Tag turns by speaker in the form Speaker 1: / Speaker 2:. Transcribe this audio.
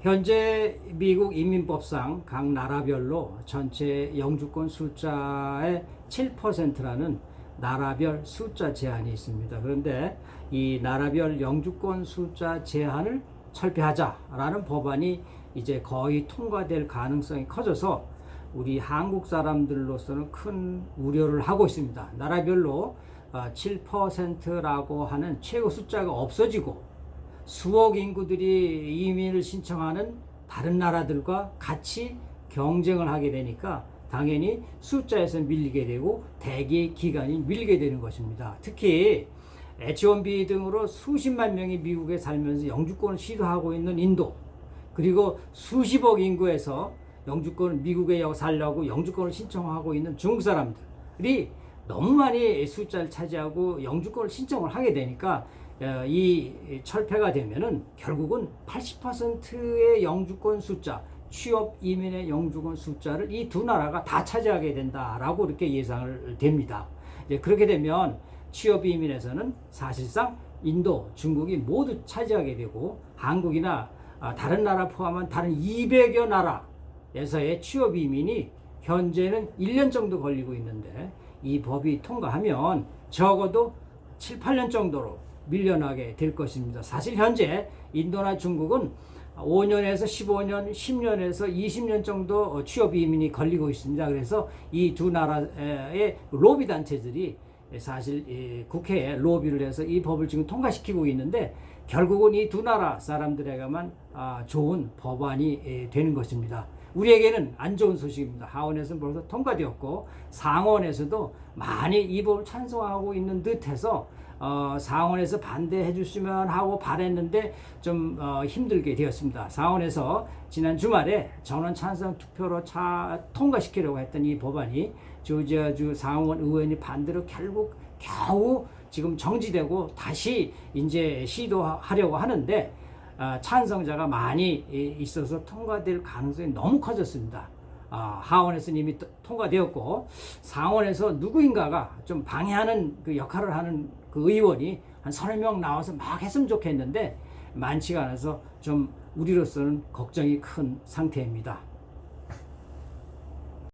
Speaker 1: 현재 미국 이민법상 각 나라별로 전체 영주권 숫자의 7%라는 나라별 숫자 제한이 있습니다. 그런데 이 나라별 영주권 숫자 제한을 철폐하자라는 법안이 이제 거의 통과될 가능성이 커져서 우리 한국 사람들로서는 큰 우려를 하고 있습니다. 나라별로 7%라고 하는 최고 숫자가 없어지고 수억 인구들이 이민을 신청하는 다른 나라들과 같이 경쟁을 하게 되니까 당연히 숫자에서 밀리게 되고 대기 기간이 밀리게 되는 것입니다. 특히 H1B 등으로 수십만 명이 미국에 살면서 영주권을 시도하고 있는 인도 그리고 수십억 인구에서 영주권을 미국에 살려고 영주권을 신청하고 있는 중국 사람들이 너무 많이 숫자를 차지하고 영주권을 신청을 하게 되니까 어, 이 철폐가 되면은 결국은 80%의 영주권 숫자, 취업 이민의 영주권 숫자를 이 두 나라가 다 차지하게 된다라고 이렇게 예상을 됩니다. 이제 그렇게 되면 취업 이민에서는 사실상 인도, 중국이 모두 차지하게 되고 한국이나 아, 다른 나라 포함한 다른 200여 나라에서의 취업 이민이 현재는 1년 정도 걸리고 있는데 이 법이 통과하면 적어도 7, 8년 정도로 밀려나게 될 것입니다. 사실 현재 인도나 중국은 5년에서 15년, 10년에서 20년 정도 취업 이민이 걸리고 있습니다. 그래서 이 두 나라의 로비 단체들이 사실 국회에 로비를 해서 이 법을 지금 통과시키고 있는데 결국은 이 두 나라 사람들에게만 아, 좋은 법안이 되는 것입니다. 우리에게는 안 좋은 소식입니다. 하원에서는 벌써 통과되었고 상원에서도 많이 이 법을 찬성하고 있는 듯해서 어, 상원에서 반대해 주시면 하고 바랬는데 좀 어, 힘들게 되었습니다. 상원에서 지난 주말에 전원 찬성 투표로 차 통과시키려고 했던 이 법안이 조지아주 상원 의원이 반대로 결국 겨우 지금 정지되고 다시 이제 시도하려고 하는데 어, 찬성자가 많이 있어서 통과될 가능성이 너무 커졌습니다. 아, 하원에서 이미 통과되었고 상원에서 누구인가가 좀 방해하는 그 역할을 하는 그 의원이 한 서너 명 나와서 막 했으면 좋겠는데 많지가 않아서 좀 우리로서는 걱정이 큰 상태입니다.